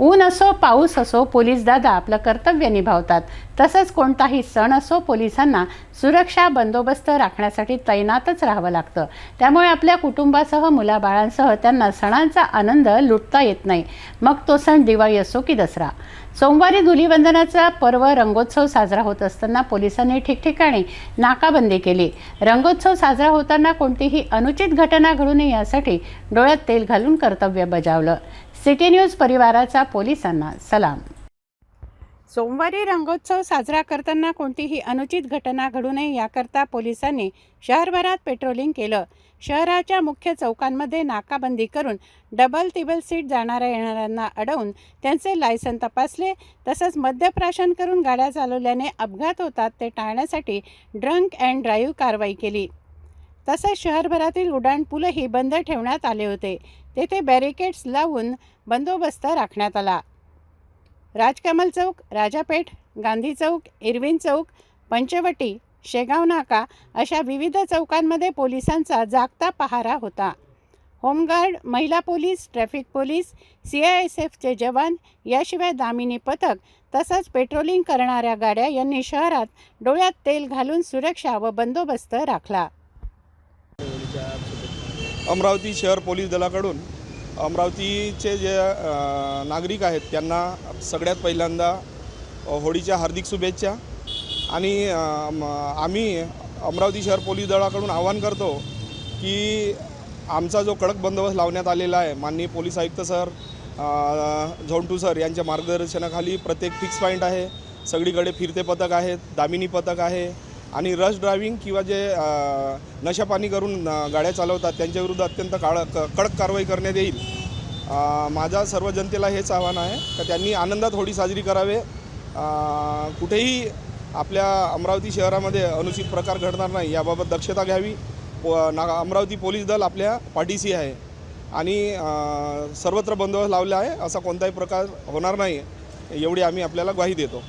ऊन असो पाऊस असो पोलीस दादा आपलं कर्तव्य निभावतात. तसंच कोणताही सण असो पोलिसांना सुरक्षा बंदोबस्त राखण्यासाठी तैनातच राहावं लागतं. त्यामुळे आपल्या कुटुंबासह मुलाबाळांसह त्यांना सणांचा आनंद लुटता येत नाही. मग तो सण दिवाळी असो की दसरा. सोमवारी धुलीवंदनाचा पर्व रंगोत्सव साजरा होत असताना पोलिसांनी ठिकठिकाणी नाकाबंदी केली. रंगोत्सव साजरा होताना कोणतीही अनुचित घटना घडू नये यासाठी डोळ्यात तेल घालून कर्तव्य बजावलं. सिटी न्यूज परिवाराचा पोलिसांना सलाम. सोमवारी रंगोत्सव साजरा करताना कोणतीही अनुचित घटना घडू नये याकरता पोलिसांनी शहरभरात पेट्रोलिंग केलं. शहराच्या मुख्य चौकांमध्ये नाकाबंदी करून डबल तिबल सीट जाणाऱ्या येणाऱ्यांना अडवून त्यांचे लायसन तपासले. तसंच मद्यप्राशन करून गाड्या चालवल्याने अपघात होतात ते टाळण्यासाठी ड्रंक अँड ड्राईव्ह कारवाई केली. तसंच शहरभरातील उड्डाणपूलही बंद ठेवण्यात आले होते. तेथे बॅरिकेड्स लावून बंदोबस्त राखण्यात आला. राजकमल चौक राजापेठ गांधी चौक इरविन चौक पंचवटी शेगाव नाका अशा विविध चौकांमध्ये पोलिसांचा जागता पहारा होता. होमगार्ड महिला police traffic police C I S एफचे जवान याशिवाय दामिनी पथक तसंच पेट्रोलिंग करणाऱ्या गाड्या यांनी शहरात डोळ्यात तेल घालून सुरक्षा व बंदोबस्त राखला. अमरावती शहर पोलीस दलाकडून अमरावतीचे जे नागरिक आहेत त्यांना सगळ्यात पहिल्यांदा होळीच्या हार्दिक शुभेच्छा. आणि आम्ही अमरावती शहर पोलीस दलाकडून आवाहन करतो की आमचा जो कडक बंदोबस्त लावण्यात आलेला आहे माननीय पोलीस आयुक्त सर झोंटू सर यांच्या मार्गदर्शनाखाली प्रत्येक फिक्स पॉईंट आहे. सगळीकडे फिरते पथक आहेत दामिनी पथक आहे. आणि रश ड्रायव्हिंग किंवा जे नशापाणी नशापानी करून गाड्या चालवतात त्यांच्याविरुद्ध अत्यंत काळ कडक कारवाई करण्यात येईल. माझा सर्व जनतेला हेच आव्हान आहे का त्यांनी आनंदात होळी साजरी करावे. कुठेही आपल्या अमरावती शहरामध्ये अनुचित प्रकार घडणार नाही याबाबत दक्षता घ्यावी. प ना अमरावती पोलीस दल आपल्या पाठीशी आहे. आणि सर्वत्र बंदोबस्त लावला आहे असा कोणताही प्रकार होणार नाही एवढी आम्ही आपल्याला ग्वाही देतो.